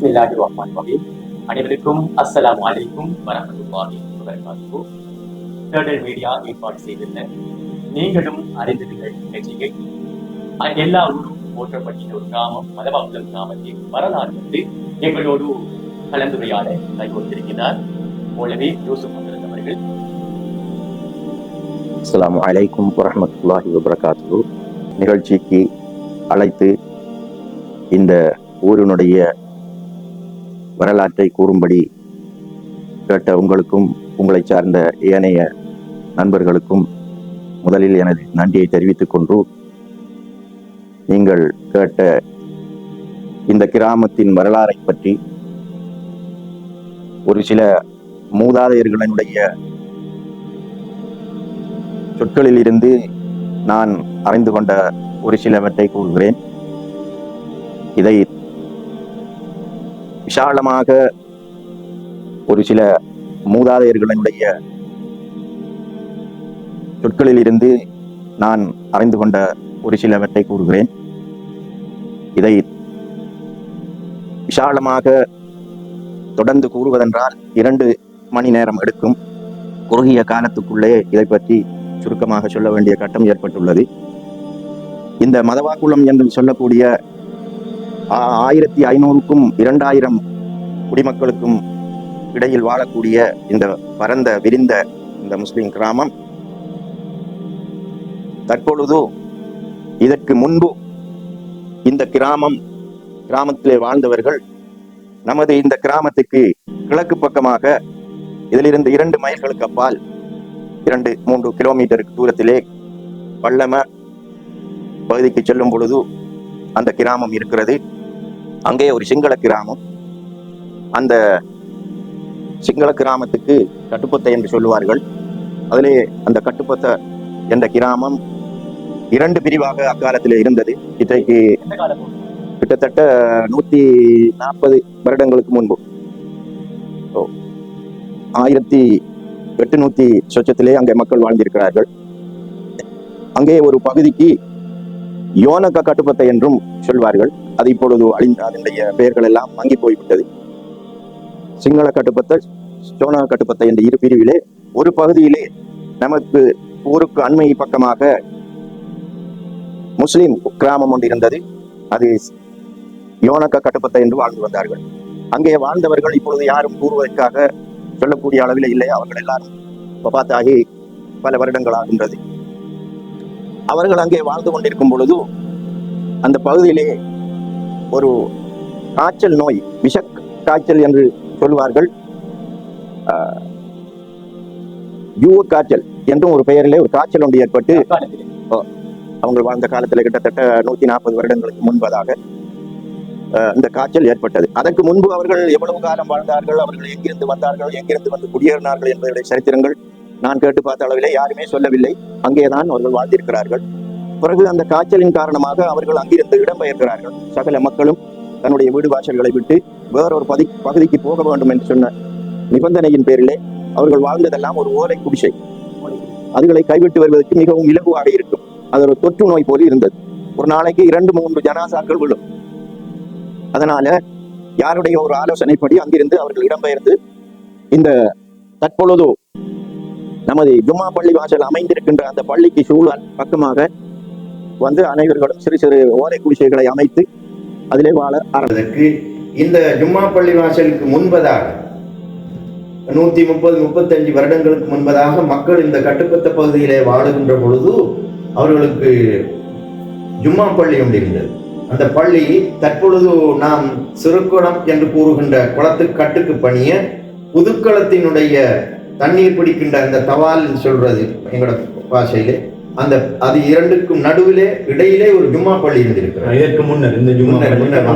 பிஸ்மில்லாஹி ரஹ்மான் ரஹீம் அனைவருக்கும் அஸ்ஸலாமு அலைக்கும் வரஹ்மத்துல்லாஹி வபரகாத்துஹு. தேர்டல் மீடியா ஏற்பாடு செய்துள்ள நீங்களும் அறிந்திருங்கள் நிகழ்ச்சியை எல்லா ஊரும் போற்றப்பட்ட ஒரு கிராமம் மதவாக்கம் கிராமத்தின் வரலாறு வந்து எங்களோடு கலந்துரையாட கைகொண்டிருக்கிறார் போலவே யூசுப் ஹசரத் அவர்கள். அஸ்லாம் அலைக்கும் வரமத்துல்லாஹி வபரகாத்து நிகழ்ச்சிக்கு அழைத்து இந்த ஊரினுடைய வரலாற்றை கூறும்படி கேட்ட உங்களுக்கும் உங்களை சார்ந்த ஏனைய நண்பர்களுக்கும் முதலில் எனது நன்றியை தெரிவித்துக் கொண்டு நீங்கள் கேட்ட இந்த கிராமத்தின் வரலாறை பற்றி ஒரு சில மூதாதையர்களினுடைய சொற்களில் இருந்து நான் அறிந்து கொண்ட ஒரு சிலவற்றை கூறுகிறேன். இதை விசாலமாக ஒரு சில மூதாதையர்களுடைய சொற்களில் இருந்து நான் அறிந்து கொண்ட ஒரு சிலவற்றை கூறுகிறேன். இதை விசாலமாக தொடர்ந்து கூறுவதென்றால் இரண்டு மணி நேரம் எடுக்கும் குறுகிய காலத்துக்குள்ளே இதை பற்றி சுருக்கமாக சொல்ல வேண்டிய கட்டம் ஏற்பட்டுள்ளது. இந்த மதவாக்குளம் என்று சொல்லக்கூடிய ஆயிரத்தி ஐநூறுக்கும் இரண்டாயிரம் குடிமக்களுக்கும் இடையில் வாழக்கூடிய இந்த பரந்த விரிந்த இந்த முஸ்லிம் கிராமம். தற்பொழுது இதற்கு முன்பு இந்த கிராமம் கிராமத்திலே வாழ்ந்தவர்கள் நமது இந்த கிராமத்துக்கு கிழக்கு பக்கமாக இதிலிருந்து இரண்டு மைல்களுக்கு அப்பால் இரண்டு மூன்று கிலோமீட்டருக்கு தூரத்திலே பள்ளம பகுதிக்கு செல்லும் பொழுது அந்த கிராமம் இருக்கிறது. அங்கே ஒரு சிங்கள கிராமம். அந்த சிங்கள கிராமத்துக்கு கட்டுப்பத்தை என்று சொல்லுவார்கள். அதிலே அந்த கட்டுப்பத்த என்ற கிராமம் இரண்டு பிரிவாக அக்காலத்தில் இருந்தது. இன்றைக்கு கிட்டத்தட்ட நூத்தி நாற்பது வருடங்களுக்கு முன்பு. ஆயிரத்தி எட்டுநூத்தி சொச்சத்திலே அங்கே மக்கள் வாழ்ந்திருக்கிறார்கள். அங்கே ஒரு பகுதிக்கு யோனக கட்டுப்பத்தை என்றும் சொல்வார்கள். அது இப்பொழுது அழிந்த அதனுடைய பெயர்கள் எல்லாம் மங்கி போய்விட்டது. சிங்கள கட்டுப்பத்தை சோனா கட்டுப்பத்தை என்ற இரு பிரிவிலே ஒரு பகுதியிலே நமக்கு ஊருக்கு அண்மை பக்கமாக முஸ்லிம் கிராமம் ஒன்று இருந்தது. அது யோனக்க கட்டுப்பத்தை என்று வாழ்ந்து வந்தார்கள். அங்கே வாழ்ந்தவர்கள் இப்பொழுது யாரும் கூறுவதற்காக சொல்லக்கூடிய அளவில் இல்லை. அவர்கள் எல்லாரும் பார்த்தாகி பல வருடங்கள் ஆகின்றது அவர்கள் அங்கே வாழ்ந்து கொண்டிருக்கும் பொழுது அந்த பகுதியிலே ஒரு காய்ச்சல் நோய் விஷ காய்ச்சல் என்று சொல்வார்கள். ஆஹ், யூவ காய்ச்சல் என்றும் ஒரு பெயரிலே ஒரு காய்ச்சல் ஒன்று ஏற்பட்டு அவங்க வாழ்ந்த காலத்தில் கிட்டத்தட்ட நூத்தி நாற்பது வருடங்களுக்கு முன்பதாக அஹ், இந்த காய்ச்சல் ஏற்பட்டது. அதற்கு முன்பு அவர்கள் எவ்வளவு காலம் வாழ்ந்தார்கள் அவர்கள் எங்கிருந்து வந்தார்கள் எங்கிருந்து வந்து குடியேறினார்கள் என்பதை சரித்திரங்கள் நான் கேட்டு பார்த்த அளவிலே யாருமே சொல்லவில்லை. அங்கேதான் அவர்கள் வாழ்ந்திருக்கிறார்கள். பிறகு அந்த காய்ச்சலின் காரணமாக அவர்கள் அங்கிருந்து இடம்பெயர்கிறார்கள். சகல மக்களும் தன்னுடைய வீடு வாசல்களை விட்டு வேறொரு பதி பகுதிக்கு போக வேண்டும் என்று சொன்ன நிபந்தனையின் பேரிலே அவர்கள் வாழ்ந்ததெல்லாம் ஒரு ஓலை குடிசை. அதுகளை கைவிட்டு வருவதற்கு மிகவும் இலகுவாக இருக்கும். அது ஒரு தொற்று நோய் போல இருந்தது. ஒரு நாளைக்கு இரண்டு மூன்று ஜனாசாக்கள் விழும். அதனால யாருடைய ஒரு ஆலோசனைப்படி அங்கிருந்து அவர்கள் இடம்பெயர்ந்து இந்த தற்பொழுது நமது ஜும்மா பள்ளி வாசல் அமைந்திருக்கின்ற அந்த பள்ளிக்கு சூழல் பக்கமாக வந்து அனைவர்களும் சிறு சிறு ஓலை குடிசைகளை அமைத்து அதிலே வாழ அதற்கு இந்த ஜும்மா பள்ளி வாசலுக்கு முன்பதாக நூத்தி முப்பது முப்பத்தஞ்சு வருடங்களுக்கு முன்பதாக மக்கள் இந்த கட்டுப்பட்ட பகுதியிலே வாழுகின்ற பொழுது அவர்களுக்கு ஜும்மா பள்ளி ஒன்று அந்த பள்ளி தற்பொழுது நாம் சிறுக்குளம் என்று கூறுகின்ற குளத்து கட்டுக்கு பணிய புதுக்களத்தினுடைய தண்ணீர் பிடிக்கின்ற அந்த தவால் சொல்றது எங்களோட பாஷையிலே. அந்த அது இரண்டுக்கும் நடுவிலே இடையிலே ஒரு ஜும்மா பள்ளி இருந்திருக்கிறது. இதற்கு முன்னர் இந்த ஜும்மா முன்னர்,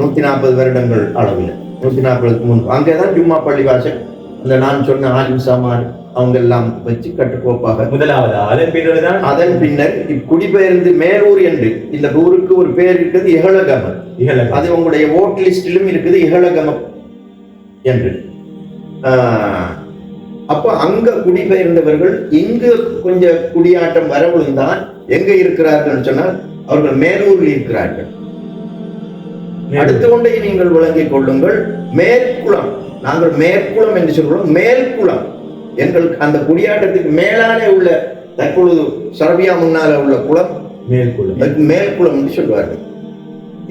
நூத்தி நாற்பது வருடங்கள் அளவில். நூத்தி நாற்பதுக்கு முன்பு அங்கேதான் ஜும்மா பள்ளி வாசல். அந்த நான் சொன்ன ஆலிம் சாமான் அவங்க எல்லாம் வச்சு கட்டுக்கோப்பாக. முதலாவது அதன் பின்னர்தான் அதன் பின்னர் குடிபெயர்ந்து மேலூர் என்று இந்த ஊருக்கு ஒரு பேர் இருக்குது இகழகமம். இகழகம். அது உங்களுடைய ஓட் லிஸ்டிலும் இருக்குது இகழகமம் என்று. அப்போ அங்க குடிபெயர்ந்தவர்கள் இங்கு கொஞ்சம் குடியாட்டம் வரவுந்தான் எங்க இருக்கிறார்கள் சொன்னால் அவர்கள் மேலூரில் இருக்கிறார்கள். அடுத்து கொண்டே நீங்கள் விளங்கிக் கொள்ளுங்கள் மேற்குளம் நாங்கள் மேற்குளம் என்று சொல்கிறோம் மேல்குளம். எங்களுக்கு அந்த குடியாட்டத்துக்கு மேலாலே உள்ள தற்பொழுது சரபியா முன்னால உள்ள குளம் அதுக்கு மேல்குளம் என்று சொல்வார்கள்.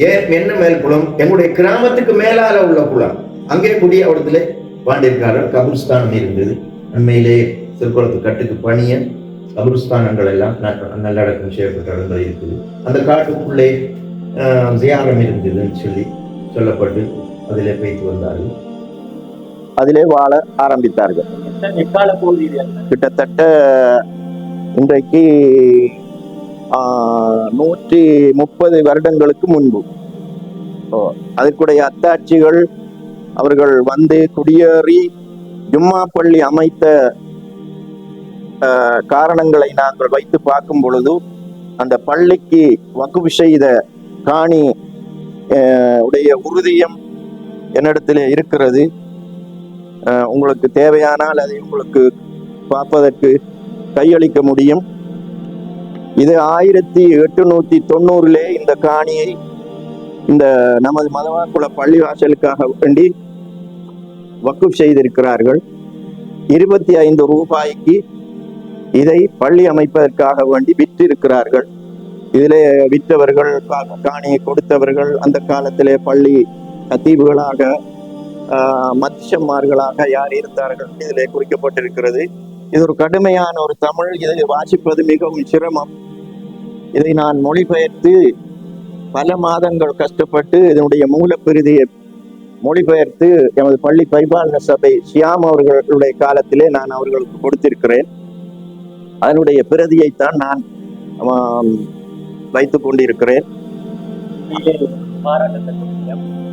ஏன் என்ன மேல்குளம்? எங்களுடைய கிராமத்துக்கு மேலால உள்ள குளம். அங்கே குடியாவடத்திலே பாண்டியக்காரர் கபிரிஸ்தானம் இருந்தது. அண்மையிலே திருக்குளத்து கட்டுக்கு பணிய கபிரிஸ்தானங்கள் எல்லாம் நல்லடக்கம் செய்யப்பட்ட இடங்கள் இருக்குது. அந்த காட்டுக்குள்ளே ஆஹ், ஜியாரம் இருந்ததுன்னு சொல்லி சொல்லப்பட்டு அதிலே போய்த்து வந்தார்கள். அதிலே வாழ ஆரம்பித்தார்கள்? கிட்டத்தட்ட இன்றைக்கு ஆஹ், நூற்றி முப்பது வருடங்களுக்கு முன்பு. அதற்குடைய அத்தாட்சிகள் அவர்கள் வந்து குடியேறி ஜும்மா பள்ளி அமைத்த ஆஹ், காரணங்களை நாங்கள் வைத்து பார்க்கும் பொழுது அந்த பள்ளிக்கு வகுப்பு செய்த காணி உடைய உறுதியம் என்னிடத்தில் இருக்கிறது. ஆஹ், உங்களுக்கு தேவையானால் அதை உங்களுக்கு பார்ப்பதற்கு கையளிக்க முடியும். இது ஆயிரத்தி எட்டுநூத்தி தொண்ணூறிலே இந்த காணியை இந்த நமது மதவாக்குள பள்ளிவாசலுக்காக வேண்டி வக்குப் செய்திருக்கிறார்கள். இருபத்தி ஐந்து ரூபாய்க்கு இதை பள்ளி அமைப்பதற்காக வேண்டி விற்றிருக்கிறார்கள். இதிலே விற்றவர்கள் காணியை கொடுத்தவர்கள் அந்த காலத்திலே பள்ளி கத்தீபுகளாக ஆஹ், மத்தியமார்களாக யார் இருந்தார்கள்? இதிலே குறிக்கப்பட்டிருக்கிறது. இது ஒரு கடுமையான ஒரு தமிழ். இதை வாசிப்பது மிகவும் சிரமம். இதை நான் மொழிபெயர்த்து பல மாதங்கள் கஷ்டப்பட்டு இதனுடைய மூலப்பிரிதியை மொழிபெயர்த்து எமது பள்ளி பரிபாலன சபை ஷியாம் அவர்களுடைய காலத்திலே நான் அவர்களுக்கு கொடுத்திருக்கிறேன். அதனுடைய பிரதியைத்தான் நான் வைத்துக் கொண்டிருக்கிறேன்.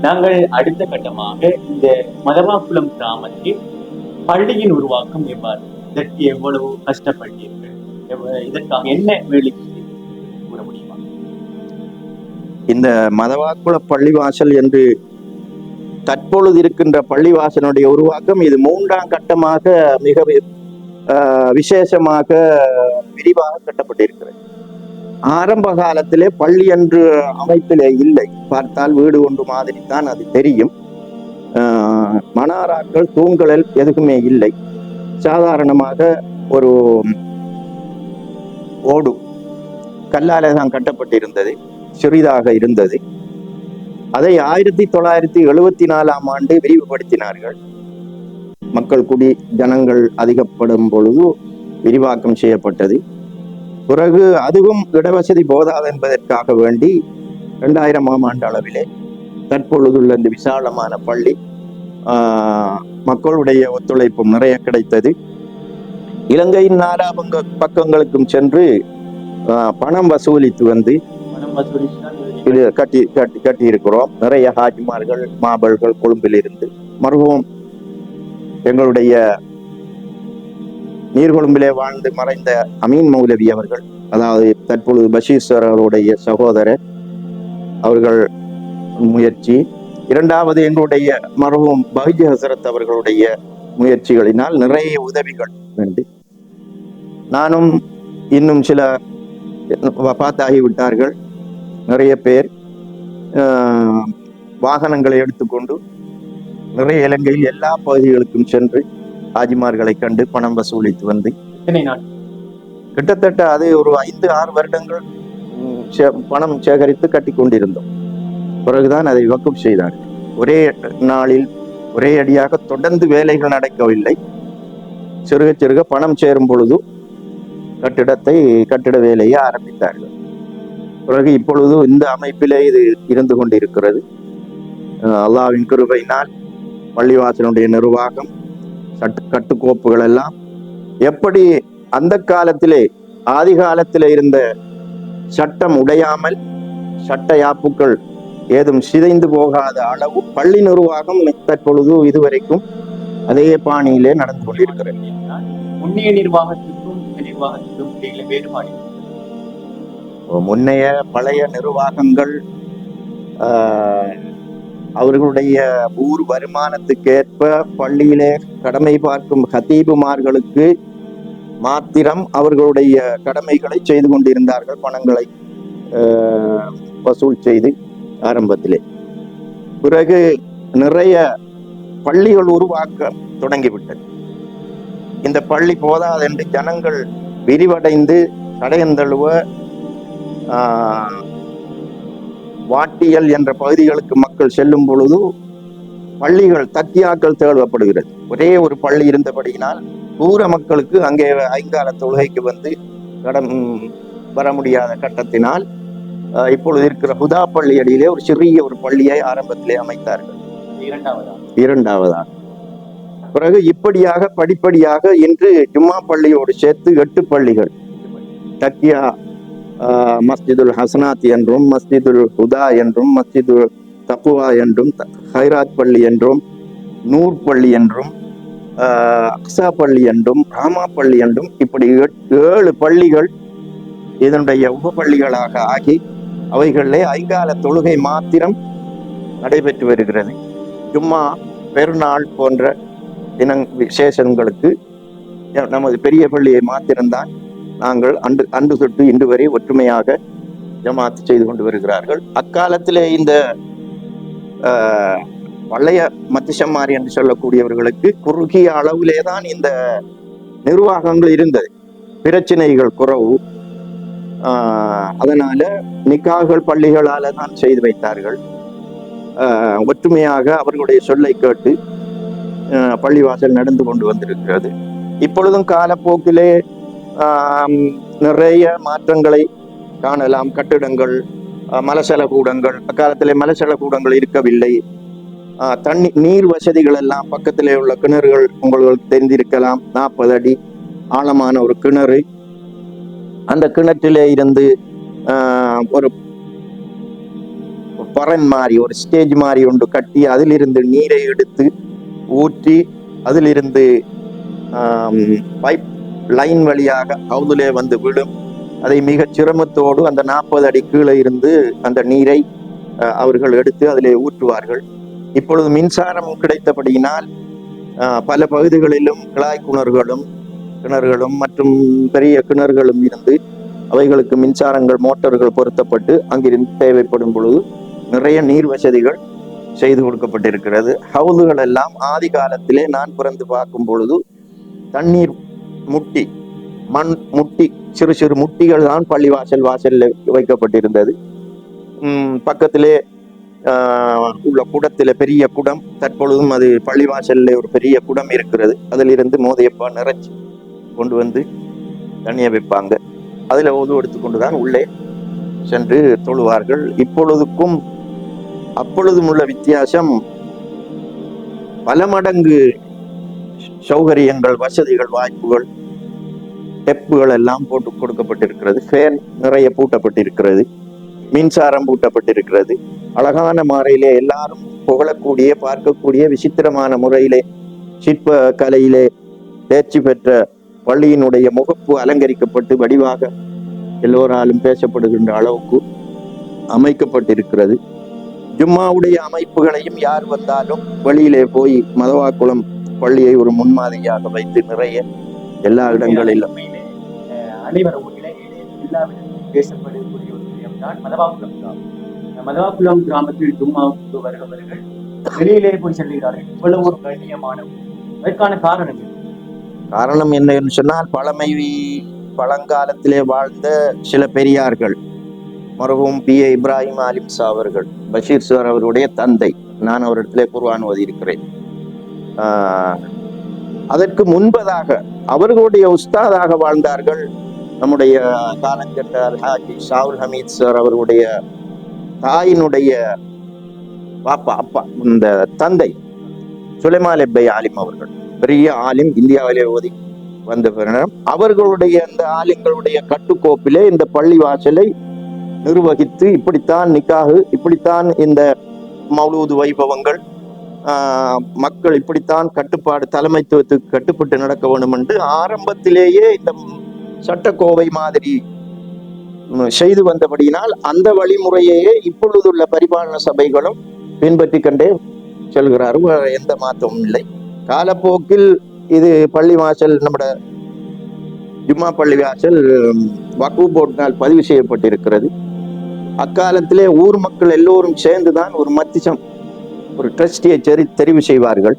நாங்கள் அடுத்த கட்டமாக இந்த மதவாக்குளம் கிராமத்தில் பள்ளியின் உருவாக்கம் எவ்வாறு இதற்கு எவ்வளவு கஷ்டப்பட்டீர்கள் இதற்காக என்ன வேலை இந்த மதவாக்குள பள்ளிவாசல் என்று தற்பொழுது இருக்கின்ற பள்ளிவாசனுடைய உருவாக்கம் இது மூன்றாம் கட்டமாக மிக விசேஷமாக விரிவாக கட்டப்பட்டிருக்கிறது. ஆரம்ப காலத்திலே பள்ளி என்று அமைப்பிலே இல்லை. பார்த்தால் வீடு ஒன்று மாதிரி தான் அது தெரியும். மணாராக்கள் தூண்கள் எதுவுமே இல்லை. சாதாரணமாக ஒரு ஓடு கல்லாலே தான் கட்டப்பட்டிருந்தது. சிறிதாக இருந்தது. அதை ஆயிரத்தி தொள்ளாயிரத்தி எழுபத்தி நாலாம் ஆண்டு விரிவுபடுத்தினார்கள். மக்கள் குடி ஜனங்கள் அதிகப்படும் பொழுது விரிவாக்கம் செய்யப்பட்டது. பிறகு அதுவும் இடவசதி போதாது என்பதற்காக வேண்டி இரண்டாயிரமாம் ஆண்டு அளவிலே தற்பொழுதுள்ள இந்த விசாலமான பள்ளி ஆஹ், மக்களுடைய ஒத்துழைப்பும் நிறைய கிடைத்தது. இலங்கையின் நாலா பங்க பக்கங்களுக்கும் சென்று ஆஹ், பணம் வசூலித்து வந்து இது கட்டி கட்டி கட்டி இருக்கிறோம் நிறைய ஹாஜிமார்கள் மாபல்கள் கொழும்பில் இருந்து மருகவும் எங்களுடைய நீர்கொழும்பிலே வாழ்ந்து மறைந்த அமீன் மௌலவி அவர்கள் அதாவது தற்பொழுது பஷீஸ்வர் அவருடைய சகோதரர் அவர்கள் முயற்சி. இரண்டாவது எங்களுடைய மருகும் பஹிஜ் ஹசரத் அவர்களுடைய முயற்சிகளினால் நிறைய உதவிகள் உண்டு. நானும் இன்னும் சில வபாத்தாகி விட்டார்கள் நிறைய பேர் வாகனங்களை எடுத்துக்கொண்டு நிறைய இலங்கையில் எல்லா பகுதிகளுக்கும் சென்று ஆஜிமார்களை கண்டு பணம் வசூலித்து வந்து கிட்டத்தட்ட அது ஒரு ஐந்து ஆறு வருடங்கள் பணம் சேகரித்து கட்டி கொண்டிருந்தோம். பிறகுதான் அதை வக்குப் செய்தார்கள் ஒரே நாளில் ஒரே அடியாக தொடர்ந்து வேலைகள் நடக்கவில்லை. சிறுக சிறுக பணம் சேரும் பொழுது கட்டிடத்தை கட்டிட வேலையை ஆரம்பித்தார்கள். பிறகு இப்பொழுது இந்த அமைப்பிலே இது இருந்து கொண்டிருக்கிறது. அல்லாவின் அல்லாஹ்வின் கிருபையினால் பள்ளிவாசலுடைய நிர்வாகம் சட்ட கட்டுக்கோப்புகள் எல்லாம் எப்படி அந்த காலத்திலே ஆதி காலத்திலே இருந்த சட்டம் உடையாமல் சட்ட யாப்புக்கள் ஏதும் சிதைந்து போகாத அளவு பள்ளி நிர்வாகம் தற்பொழுது இதுவரைக்கும் அதே பாணியிலே நடந்து கொண்டிருக்கிறது. முன்னைய நிர்வாகத்துக்கும் நிர்வாகத்துக்கும் இடையில வேறுபாடு முன்னைய பழைய நிர்வாகங்கள் அவர்களுடைய ஊர் வருமானத்துக்கேற்ப பள்ளியிலே கடமை பார்க்கும் ஹத்தீபுமார்களுக்கு மாத்திரம் அவர்களுடைய கடமைகளை செய்து கொண்டிருந்தார்கள் பணங்களை வசூல் செய்து ஆரம்பத்திலே. பிறகு நிறைய பள்ளிகள் உருவாக்க தொடங்கிவிட்டது. இந்த பள்ளி போதாது என்று ஜனங்கள் விரிவடைந்து தடையந்தழுவ வாட்டியல் என்ற பகுதிகளுக்கு மக்கள் செல்லும் பொழுது பள்ளிகள் தக்கியாக்கள் தேவைப்படுகிறது ஒரே ஒரு பள்ளி இருந்தபடியினால் தூர மக்களுக்கு அங்கே ஐங்கால தொழுகைக்கு வந்து கடம் வர முடியாத கட்டத்தினால் இப்பொழுது இருக்கிற ஹுதா பள்ளி அடியிலே ஒரு சிறிய ஒரு பள்ளியை ஆரம்பத்திலே அமைத்தார்கள். இரண்டாவதா இரண்டாவதாக. பிறகு இப்படியாக படிப்படியாக இன்று ஜும்மா பள்ளியோடு சேர்த்து எட்டு பள்ளிகள். தக்கியா மஸ்ஜிதுல் ஹசனாத் என்றும் மஸ்ஜிதுல் ஹுதா என்றும் மஸ்ஜிதுல் தப்புவா என்றும் த- ஹைராத் பள்ளி என்றும் நூர் பள்ளி என்றும் ஆஹ், அக்ஸா பள்ளி என்றும் ராமா பள்ளி என்றும் இப்படி ஏழு பள்ளிகள் இதனுடைய உப பள்ளிகளாக ஆகி அவைகளிலே ஐங்கால தொழுகை மாத்திரம் நடைபெற்று வருகிறது. ஜும்மா பெருநாள் போன்ற தின விசேஷங்களுக்கு நமது பெரிய பள்ளியை மாத்திரம்தான் நாங்கள் அன்று அன்று தொட்டு இன்று வரை ஒற்றுமையாக ஜமாத் செய்து கொண்டு வருகிறார்கள். அக்காலத்திலே இந்த ஆஹ், பழைய மத்திசம்மாரி என்று சொல்லக்கூடியவர்களுக்கு குறுகிய அளவிலே தான் இந்த நிர்வாகங்கள் இருந்தது. பிரச்சனைகள் குறவு அதனால நிக்காகள் பள்ளிகளால தான் செய்து வைத்தார்கள். ஆஹ், ஒற்றுமையாக அவர்களுடைய சொல்லை கேட்டு பள்ளிவாசல் நடந்து கொண்டு வந்திருக்கிறது. இப்பொழுதும் காலப்போக்கிலே நிறைய மாற்றங்களை காணலாம். கட்டிடங்கள் மலசல கூடங்கள் அக்காலத்திலே மலசல கூடங்கள் இருக்கவில்லை. ஆஹ், தண்ணி நீர் வசதிகள் எல்லாம் பக்கத்திலே உள்ள கிணறுகள் உங்களுக்கு தெரிந்திருக்கலாம். நாற்பது அடி ஆழமான ஒரு கிணறு. அந்த கிணற்றிலே இருந்து ஆஹ், ஒரு பறன் மாதிரி ஒரு ஸ்டேஜ் மாதிரி ஒன்று கட்டி அதிலிருந்து நீரை எடுத்து ஊற்றி அதிலிருந்து பைப் லைன் வழியாக ஹவுதிலே வந்து விடும். அதை மிகச் சிரமத்தோடு அந்த நாற்பது அடி கீழே இருந்து அந்த நீரை அவர்கள் எடுத்து அதிலே ஊற்றுவார்கள். இப்பொழுது மின்சாரம் கிடைத்தபடியினால் பல பகுதிகளிலும் கிளாய் கிணறுகளும் கிணறுகளும் மற்றும் பெரிய கிணறுகளும் இருந்து அவைகளுக்கு மின்சாரங்கள் மோட்டார்கள் பொருத்தப்பட்டு அங்கிருந்து தேவைப்படும் பொழுது நிறைய நீர் வசதிகள் செய்து கொடுக்கப்பட்டிருக்கிறது. ஹவுதுகள் எல்லாம் ஆதி காலத்திலே நான் பிறந்து பார்க்கும் பொழுது தண்ணீர் முட்டி மண் முட்டி சிறு சிறு முட்டிகள் தான் பள்ளிவாசல் வாசலில் வைக்கப்பட்டிருந்தது. உம், பக்கத்திலே ஆஹ், உள்ள குடத்தில் பெரிய குடம் தற்பொழுதும் அது பள்ளிவாசல்ல ஒரு பெரிய குடம் இருக்கிறது. அதிலிருந்து மோதையப்பா நிறைச்சி கொண்டு வந்து தண்ணியை வைப்பாங்க. அதில் உது எடுத்துக்கொண்டு தான் உள்ளே சென்று தொழுவார்கள். இப்பொழுதுக்கும் அப்பொழுதும் உள்ள வித்தியாசம் பல மடங்கு சௌகரியங்கள் வசதிகள் வாய்ப்புகள் டெப்புகள் எல்லாம் போட்டு கொடுக்கப்பட்டிருக்கிறது. ஃபேன் நிறைய பூட்டப்பட்டிருக்கிறது. மின்சாரம் பூட்டப்பட்டிருக்கிறது. அழகான முறையிலே எல்லாரும் புகழக்கூடிய பார்க்கக்கூடிய விசித்திரமான முறையிலே சிற்ப கலையிலே தேர்ச்சி பெற்ற பள்ளியினுடைய முகப்பு அலங்கரிக்கப்பட்டு வடிவாக எல்லோராலும் பேசப்படுகின்ற அளவுக்கு அமைக்கப்பட்டிருக்கிறது. ஜும்மாவுடைய அமைப்புகளையும் யார் வந்தாலும் வெளியிலே போய் மதவாக்குளம் பள்ளியை ஒரு முன்மாதிரியாக வைத்து நிறைய எல்லா இடங்களிலும் அனைவரும் இலங்கையிலே எல்லாவிடமும் பேசப்படக்கூடிய ஒரு விடயம் தான் மதவாக்குளம் கிராமம் மதவாக்குளம் கிராமத்தில் ஜும்மாவுக்கு வருபவர்கள் வெளியிலே போய் செல்கிறார்கள். இவ்வளவு ஒரு கண்ணியமான அதற்கான காரணம் காரணம் என்ன என்று சொன்னால் பழமை பழங்காலத்திலே வாழ்ந்த சில பெரியார்கள் மருகும் பி. ஏ. இப்ராஹிம் அலிம்சா அவர்கள் பஷீர் சார் அவருடைய தந்தை. நான் அவரிடத்திலே குர்ஆன் ஓதியிருக்கிறேன். ஆஹ், அதற்கு முன்பதாக அவர்களுடைய உஸ்தாதாக வாழ்ந்தார்கள் நம்முடைய காலங்கட்ட அல்ஹாஜி ஷாவுல் ஹமீத் சார் அவருடைய தாயினுடைய பாப்பா அப்பா இந்த தந்தை சுலைமால் எப்பை ஆலிம் அவர்கள். பெரிய ஆலிம் இந்தியாவிலே ஓதி வந்த பிறனர் அவர்களுடைய அந்த ஆலிம்களுடைய கட்டுக்கோப்பிலே இந்த பள்ளி வாசலை நிர்வகித்து இப்படித்தான் நிக்காகு இப்படித்தான் இந்த மௌலூது வைபவங்கள் ஆஹ், மக்கள் இப்படித்தான் கட்டுப்பாடு தலைமைத்துவத்துக்கு கட்டுப்பட்டு நடக்க வேண்டும் என்று ஆரம்பத்திலேயே இந்த சட்டக்கோவை மாதிரி செய்து வந்தபடியினால் அந்த வழிமுறையையே இப்பொழுதுள்ள பரிபாலன சபைகளும் பின்பற்றி கொண்டே செல்கிறார்கள் எந்த மாற்றமும் இல்லை. காலப்போக்கில் இது பள்ளி வாசல் நம்முடைய ஜும்மா பள்ளி வாசல் வக்கு போர்டினால் பதிவு செய்யப்பட்டிருக்கிறது. அக்காலத்திலே ஊர் மக்கள் எல்லோரும் சேர்ந்துதான் ஒரு மத்திசம் ஒரு ட்ரஸ்டியை தெரிவு செய்வார்கள்.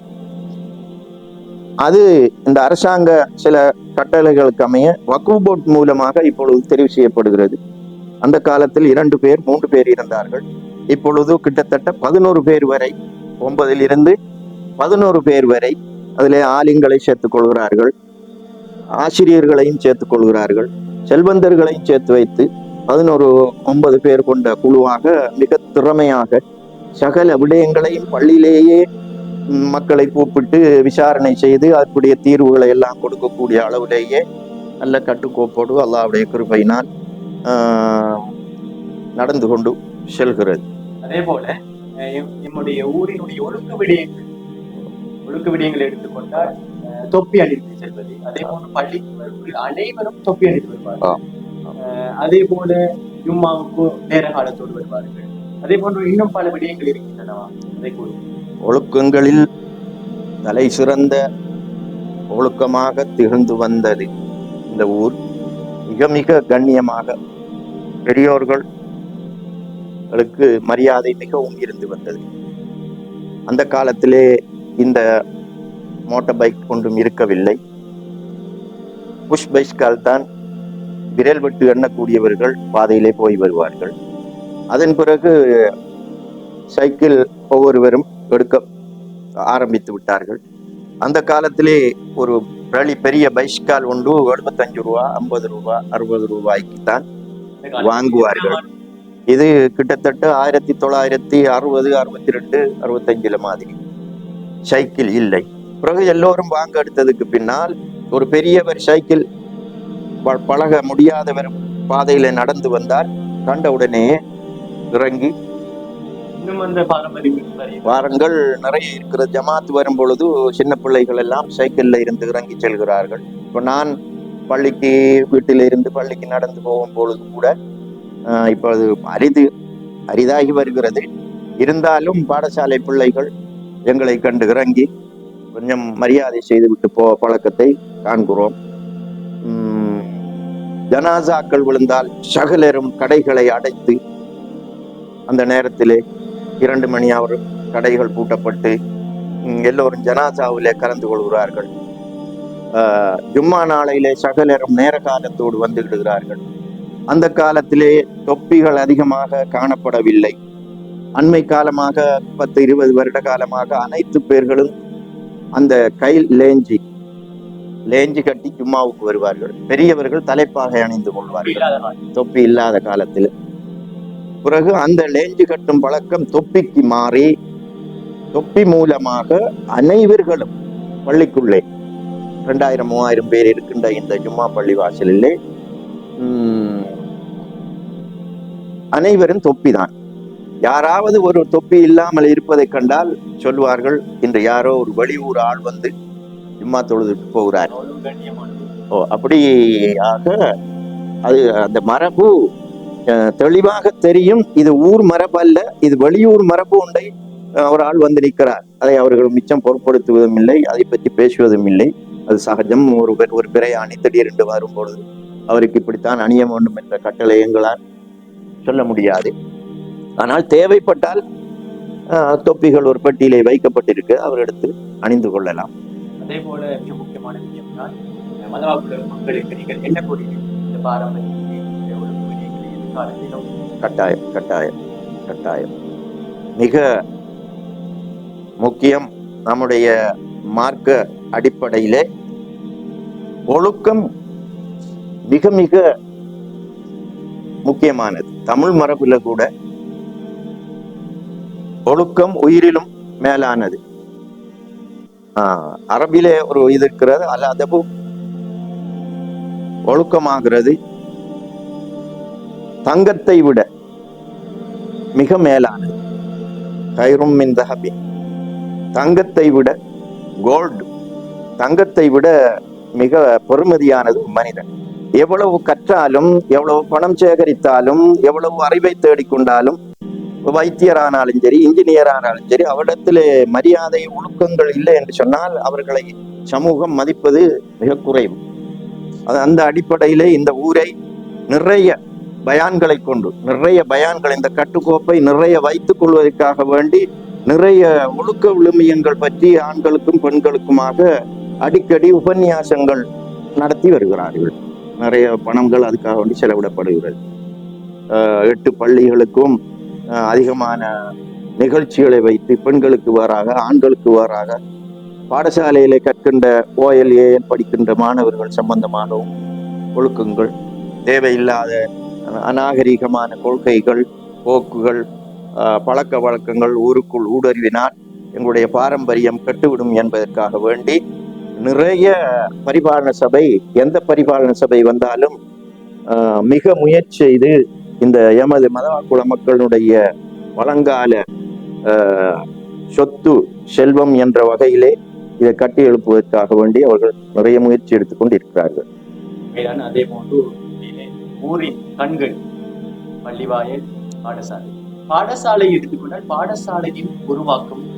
அது இந்த அரசாங்க சில கட்டளைகளுக்கு அமைய வக்ஃப் போர்ட் மூலமாக இப்பொழுது தெரிவு செய்யப்படுகிறது. அந்த காலத்தில் இரண்டு பேர் மூன்று பேர் இருந்தார்கள். இப்பொழுது கிட்டத்தட்ட பதினோரு பேர் வரை ஒன்பதில் இருந்து பதினோரு பேர் வரை அதிலே ஆலிங்களை சேர்த்துக் கொள்கிறார்கள். ஆசிரியர்களையும் சேர்த்துக் கொள்கிறார்கள். செல்வந்தர்களையும் சேர்த்து வைத்து பதினோரு ஒன்பது பேர் கொண்ட குழுவாக மிக திறமையாக சகல விடயங்களையும் பள்ளியிலேயே மக்களை கூப்பிட்டு விசாரணை செய்து அதற்குரிய தீர்வுகளை எல்லாம் கொடுக்கக்கூடிய அளவிலேயே நல்ல கட்டுக்கோப்போடு அல்லாவுடைய கிருபையினால் நடந்து கொண்டு செல்கிறது. அதே போல நம்முடைய ஊரினுடைய ஒழுக்க விடயங்கள் ஒழுக்க விடயங்களை எடுத்துக்கொண்டால் தொப்பி அணிந்து செல்வது அதே போல பள்ளிக்கு வருவர்கள் அனைவரும் தொப்பி அணிந்து வருவார்கள். அதே போல ஜும்மாவுக்கு நேர காலத்தோடு வருவார்கள். அதே போன்று இன்னும் பல விடயங்கள் இருக்கின்றனவா? அதை கூறு ஒழுக்கங்களில் தலை சிறந்த ஒழுக்கமாக திகழ்ந்து வந்தது இந்த ஊர். மிக மிக கண்ணியமாக பெரியோர்களுக்கு மரியாதை மிகவும் இருந்து வந்தது. அந்த காலத்திலே இந்த மோட்டார் பைக் கொண்டும் இருக்கவில்லை. புஷ் பைஸ்கால் தான் விரல் விட்டு எண்ணக்கூடியவர்கள் பாதையிலே போய் வருவார்கள். அதன் பிறகு சைக்கிள் ஒவ்வொருவரும் எடுக்க ஆரம்பித்து விட்டார்கள். அந்த காலத்திலே ஒரு பிரளி பெரிய பைஸ்கால் ஒன்று எழுபத்தஞ்சு ரூபா ஐம்பது ரூபா அறுபது ரூபாய்க்கு தான் வாங்குவார்கள். இது கிட்டத்தட்ட ஆயிரத்தி தொள்ளாயிரத்தி அறுபது அறுபத்தி ரெண்டு அறுபத்தஞ்சில் மாதிரி. சைக்கிள் இல்லை. பிறகு எல்லோரும் வாங்க எடுத்ததுக்கு பின்னால் ஒரு பெரியவர் சைக்கிள் ப- பழக முடியாதவர் பாதையில நடந்து வந்தால் உடனே இறங்கி இன்னும் அந்த பாரம்பரியம் வாரங்கள் நிறைய இருக்கிற ஜமாத் வரும் பொழுது சின்ன பிள்ளைகள் எல்லாம் சைக்கிள்ல இருந்து இறங்கி செல்கிறார்கள். இப்போ நான் பள்ளிக்கு வீட்டில இருந்து பள்ளிக்கு நடந்து போகும் பொழுது கூட இப்போ அது அரிது அரிதாகி வருகிறது. இருந்தாலும் பாடசாலை பிள்ளைகள் எங்களை கண்டு இறங்கி கொஞ்சம் மரியாதை செய்துவிட்டு போ பழக்கத்தை காண்கிறோம் ஜனாசாக்கள் விழுந்தால் சகலரும் கடைகளை அடைத்து அந்த நேரத்திலே இரண்டு மணி அவர் கடைகள் பூட்டப்பட்டு எல்லோரும் ஜனாசாவிலே கலந்து கொள்கிறார்கள். ஜும்மா நாளையிலே சகலரும் நேர காலத்தோடு வந்து விடுகிறார்கள். அந்த காலத்திலே தொப்பிகள் அதிகமாக காணப்படவில்லை. அண்மை காலமாக பத்து இருபது வருட காலமாக அனைத்து பேர்களும் அந்த கை லேஞ்சி லேஞ்சி கட்டி ஜும்மாவுக்கு வருவார்கள். பெரியவர்கள் தலைப்பாகை அணிந்து கொள்வார்கள். தொப்பி இல்லாத காலத்தில். பிறகு அந்த லேஞ்சு கட்டும் பழக்கம் தொப்பிக்கு மாறி தொப்பி மூலமாக அனைவர்களும் பள்ளிக்குள்ளே ரெண்டாயிரம் மூவாயிரம் பேர் இருக்கின்ற இந்த ஜும்மா பள்ளி வாசலிலே அனைவரும் தொப்பிதான். யாராவது ஒரு தொப்பி இல்லாமல் இருப்பதை கண்டால் சொல்வார்கள் இன்று யாரோ ஒரு வெளியூர் ஆள் வந்து ஜும்மா தொழுதுட்டு போகிறார். ஓ அப்படியாக அது அந்த மரபு தெளிவாக தெரியும் இது ஊர் மரபு அல்ல இது வெளியூர் மரபு ஒன்றை அஹ், ஒரு ஆள் வந்து நிற்கிறார். அதை அவர்கள் மிச்சம் பொருட்படுத்துவதும் இல்லை அதை பற்றி பேசுவதும் இல்லை. அது சகஜம் ஒரு பெ- ஒரு பிரயாணி திடீரென்று வரும்பொழுது அவருக்கு இப்படித்தான் அணிய வேண்டும் என்ற கட்டளை எங்களால் சொல்ல முடியாது. ஆனால் தேவைப்பட்டால் தொப்பிகள் ஒரு பெட்டியிலே வைக்கப்பட்டிருக்கு அவர் எடுத்து அணிந்து கொள்ளலாம். அதே போல மிக முக்கியமான விஷயம் தான் மதவாக்குள்ள மக்களுக்கு நீங்கள் என்ன கூறுகிறீர்கள் இந்த பாரம்பரியத்தை காலத்திலும். கட்டாயம் கட்டாயம் கட்டாயம். மிக முக்கியம் நம்முடைய மார்க்க அடிப்படையிலே ஒழுக்கம் மிக மிக முக்கியமானது. தமிழ் மரபுல கூட ஒழுக்கம் உயிரிலும் மேலானது. அரபிலே ஒரு இது இருக்கிறது அல்ல அதபு ஒழுக்கமாகிறது தங்கத்தை விட மிக மேலானது கைரும் மின் தஹபி தங்கத்தை விட கோல்டு தங்கத்தை விட மிக பெருமதியானது மனிதன். எவ்வளவு கற்றாலும் எவ்வளவு பணம் சேகரித்தாலும் எவ்வளவு அறிவை தேடிக்கொண்டாலும் வைத்தியரானாலும் சரி இன்ஜினியர் ஆனாலும் சரி அவரிடத்திலே மரியாதை ஒழுக்கங்கள் இல்லை என்று சொன்னால் அவர்களை சமூகம் மதிப்பது மிக குறைவு. அது அந்த அடிப்படையிலே இந்த ஊரை நிறைய பயான்களை கொண்டு நிறைய பயான்கள் இந்த கட்டுக்கோப்பை நிறைய வைத்துக் கொள்வதற்காக வேண்டி நிறைய ஒழுக்க விழுமியங்கள் பற்றி ஆண்களுக்கும் பெண்களுக்குமாக அடிக்கடி உபன்யாசங்கள் நடத்தி வருகிறார்கள். நிறைய பணங்கள் அதுக்காக வேண்டி செலவிடப்படுகிறது. எட்டு பள்ளிகளுக்கும் அதிகமான நிகழ்ச்சிகளை வைத்து பெண்களுக்கு வேறாக ஆண்களுக்கு வேறாக பாடசாலையிலே கற்கின்ற ஓஎல்ஏஎல் படிக்கின்ற மாணவர்கள் சம்பந்தமாகவும் ஒழுக்கங்கள் தேவையில்லாத அநாகரிகமான கொள்கைகள் போக்குகள் பழக்க வழக்கங்கள் ஊருக்குள் ஊடுருவினால் எங்களுடைய பாரம்பரியம் கெட்டுவிடும் என்பதற்காக வேண்டி நிறைய பரிபாலன சபை எந்த பரிபாலன சபை வந்தாலும் மிக முயற்சி செய்து இந்த எமது மதவாக்குள மக்களுடைய பழங்கால அஹ், சொத்து செல்வம் என்ற வகையிலே இதை கட்டி எழுப்புவதற்காக வேண்டி அவர்கள் நிறைய முயற்சி எடுத்துக்கொண்டு இருக்கிறார்கள் அதே போன்று ஊரின் கண்கள் பள்ளிவாயல் பாடசாலை. பாடசாலை எடுத்துக்கொண்டால் பாடசாலையின் உருவாக்கம்